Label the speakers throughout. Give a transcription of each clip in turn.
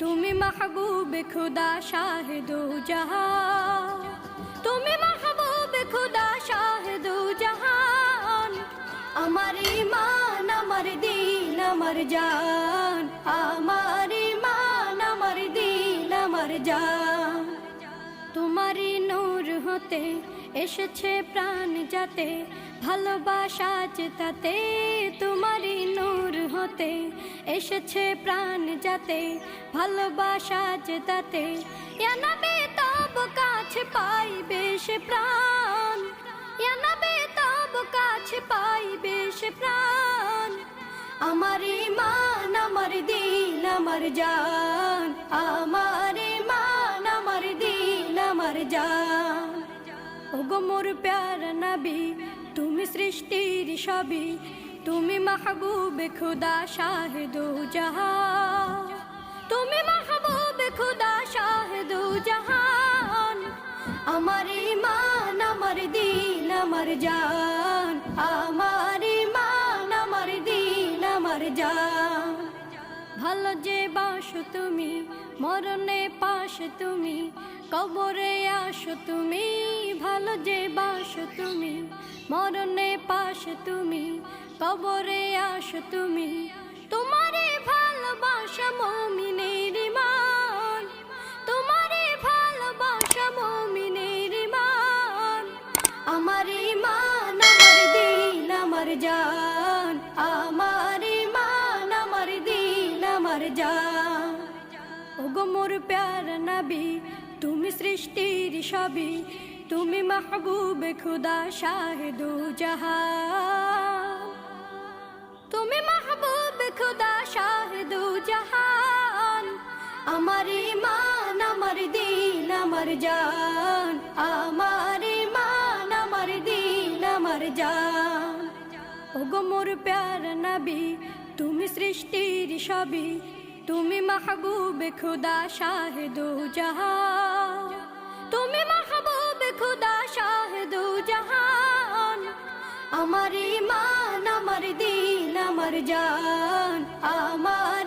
Speaker 1: তুমি মাহবুব খুদা শাহেদু তুমি মাহবুব খুদা শাহেদু জাহান। আমার ইমান আমার দিন, আমার জান। আমার ইমান আমার দিন, আমার জান। তোমারই নূর হতে এসেছে প্রাণ যাতে, ভালোবাসা চেতাতে তোমারই নূর হতে এসেছে প্রাণ যাতে, ভালোবাসা চেতাতে ইয়ানবে তব কাছে পাই বেশ প্রাণ। ইয়ানবে তব কাছে পাই বেশ প্রাণ। আমার ইমান, আমার দিন, আমার জান। আমার ইমান, আমার দিন, আমার জান। ওগো মোর প্যার নবী, তুমি সৃষ্টির সবই। তুমি মাহবুব খুদা শাহেদু জাহান। তুমি মাহবুব খুদা শাহেদু জাহান। আমার ইমান আমার দিন, আমার জান। আমার ইমান আমার দিন, আমার জান। ভালো যে বাসো তুমি, মরণে পাশ তুমি, কবরে আসো তুমি। ভালো যে বাসো তুমি, মরণে পাশ তুমি কবরে আসো তুমি। তোমারে ভালোবাসা মমিনের ইমান। তোমারে ভালোবাসা মমিনের মান আমার ইমান, আমার দিন, আমার জান। আমার ইমান, আমার দিন, আমার জান। ওগো মোর প্যার নবী, তুমি সৃষ্টির সবই তুমি মাহবুব খুদা শাহেদু জাহান। আমার ইমান আমার দিন, আমার জান। আমার ইমান আমার দিন, আমার জান। ওগো মোর প্যার নবী, তুমি সৃষ্টির সবই তুমি মাহবুব খুদা শাহেদু জাহান। তুমি মাহবুব খুদা শাহেদু জাহান। আমার ইমান আমার দিন, আমার জান। আমার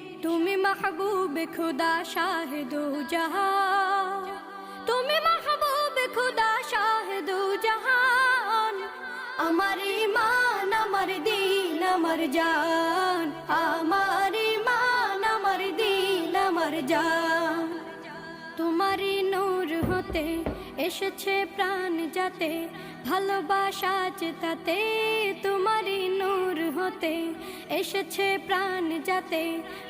Speaker 1: তুমি মাহবুব খুদা শাহেদু জাহান। তুমি মাহবুব খুদা শাহেদু জাহান। আমার ইমান আমার দিন, আমার জান। আমার ইমান আমার দিন, আমার জান। তোমারই নূর হতে এসেছে প্রাণ যাতে, ভালোবাসা চেতাতে তোমারই নূর হতে এসেছে প্রাণ যাতে,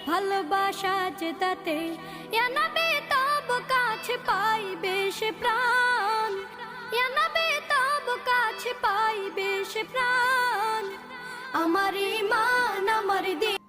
Speaker 1: ভালোবাসা চেতাতে ইয়ানবে তব কাছে পাই বেশ প্রাণ। ইয়ানবে তব কাছে পাই বেশ প্রাণ। আমার ইমান আমার দিন